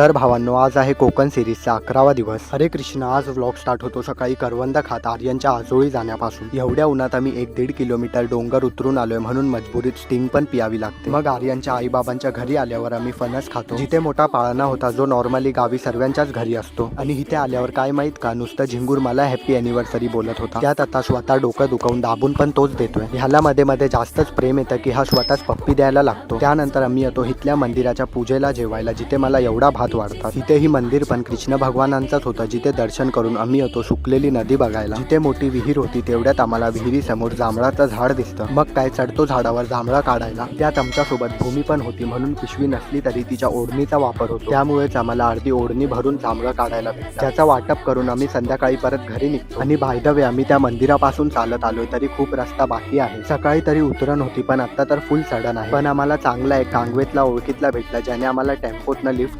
तर भावांनो आज आहे कोकण सिरीजचा अकरावा दिवस. हरे कृष्ण आज व्लॉग स्टार्ट होतो सकाळी करवंद खात आर्यनच्या आजोळी जाण्यापासून. एवढ्या उन्हात आम्ही एक दीड किलोमीटर डोंगर उतरून आलोय म्हणून मजबुरीत स्टिंग पण पियावी लागते. मग आर्यनच्या आईबाबांच्या घरी आल्यावर आम्ही फणस खातो. जिथे मोठा पाळणा होता जो नॉर्मली गावी सर्वांच्याच घरी असतो. आणि इथे आल्यावर काय माहीत का नुसतं झिंगूर मला हॅपी अॅनिव्हर्सरी बोलत होता. त्यात आता स्वतः डोकं दुखवून दाबून पण तोच देतोय. ह्याला मध्ये मध्ये जास्तच प्रेम येतं की हा स्वतःच पप्पी द्यायला लागतो. त्यानंतर आम्ही येतो इथल्या मंदिराच्या पूजेला जेवायला जिथे मला एवढा भात वाढतात. इथे ही मंदिर पण कृष्ण भगवानांचंच होतं. जिथे दर्शन करून आम्ही येतो सुकलेली नदी बघायला. जिथे मोठी विहीर होती तेवढ्यात आम्हाला विहिरी समोर जांभळाचं झाड दिसतं. मग काय चढतो झाडावर जांभळा काढायला. त्यात आमच्यासोबत भूमी पण होती म्हणून पिशवी नसली तरी तिच्या ओढणीचा वापर होतो. त्यामुळेच आम्हाला अर्धी ओढणी भरून जांभळं काढायला भेटतं त्याचा वाटप करून आम्ही संध्याकाळी परत घरी निघतो. आणि बाय द वे आम्ही त्या मंदिरापासून चालत आलोय तरी खूप रस्ता बाकी आहे. सकाळी तरी उतरण होती पण आता तर फुल सडन आहे. पण आम्हाला चांगला एक कांगवेतला ओळखीतला भेटला ज्याने आम्हाला टेम्पोतनं लिफ्ट